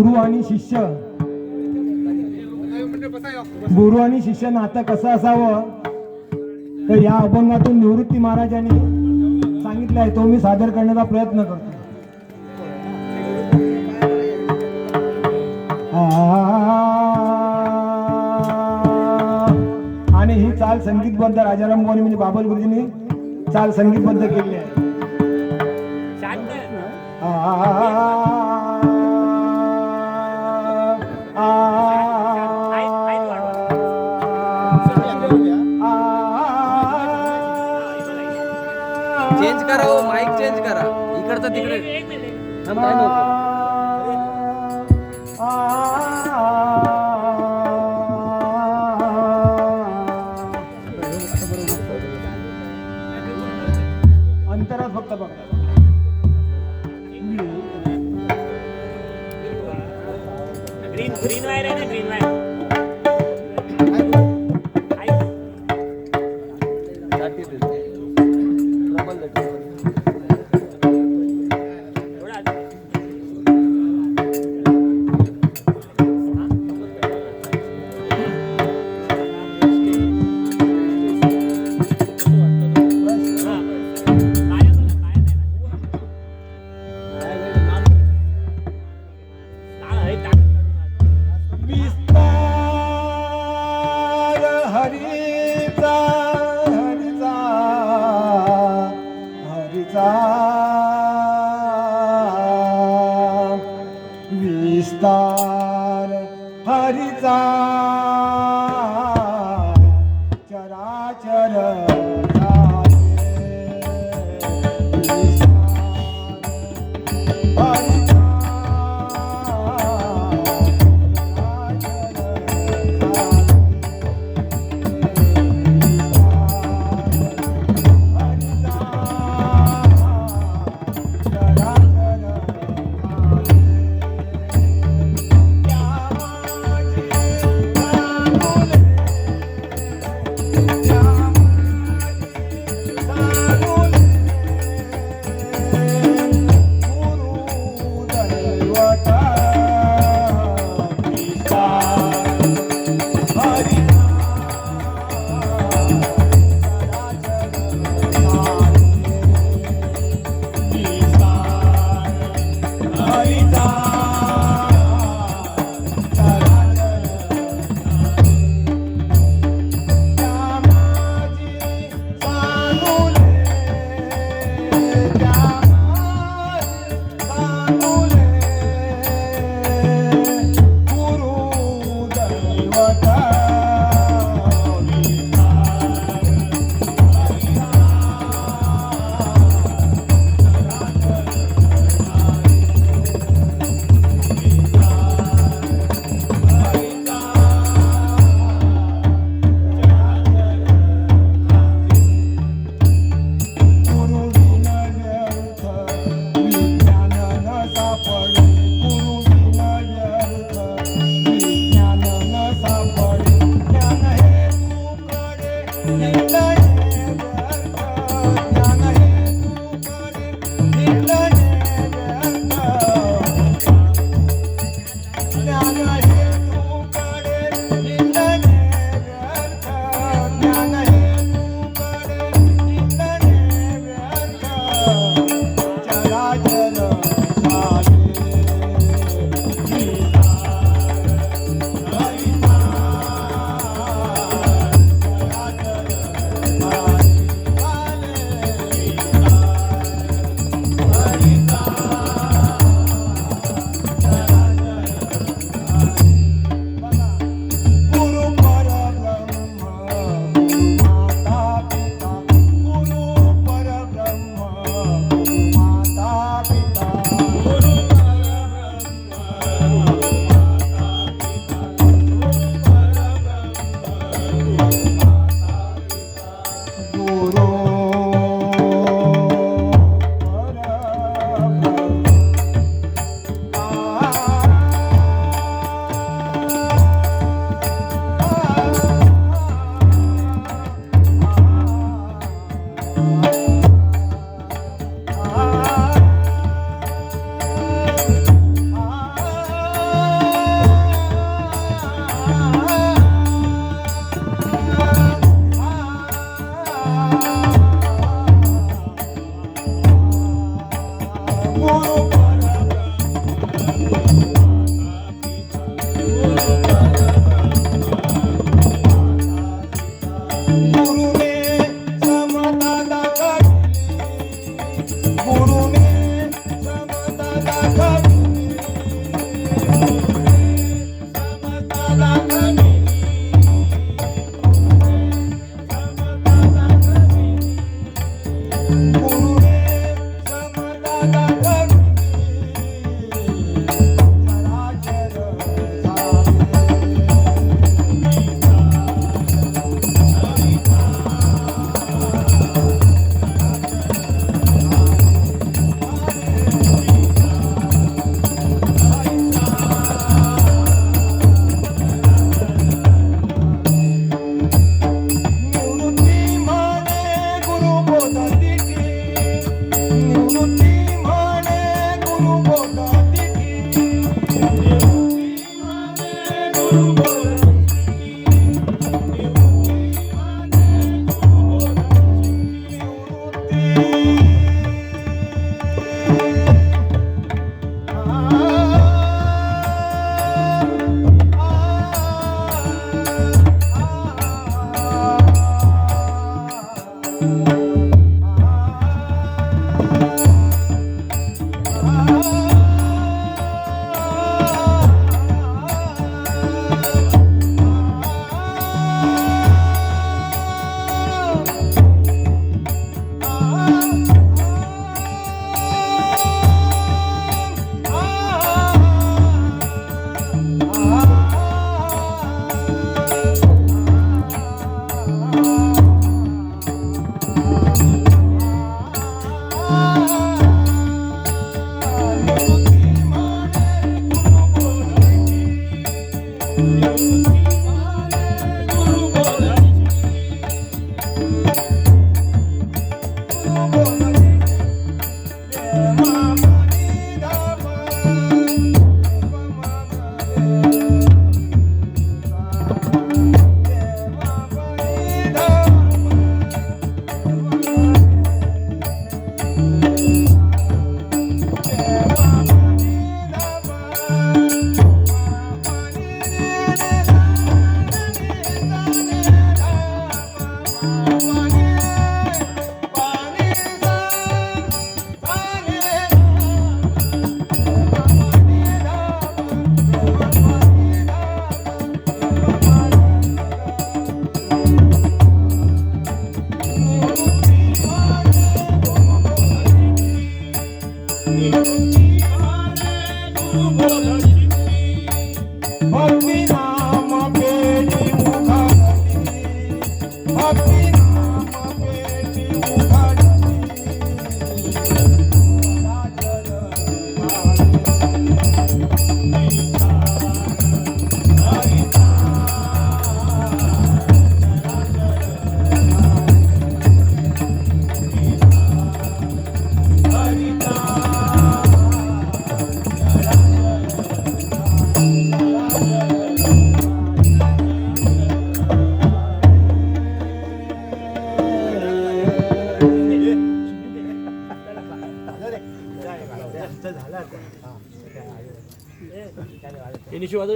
गुरु आणि शिष्य. गुरु आणि शिष्य नातं कसं असावं? तर या अभंगातून निवृत्ती महाराजांनी सांगितलं आहे तो मी सादर करण्याचा प्रयत्न करतो. आणि ही चाल संगीतबद्ध राजाराम गोणी म्हणजे बाबल गुरुजींनी चाल संगीतबद्ध केली आहे. काय नको. अंतरात फक्त बघा ग्रीन ग्रीन वायर आहे ना ग्रीन वायर हरीचा हरीचा हरीचा. विस्तार हरीचा चराचर निवृत्ती म्हणे Oh,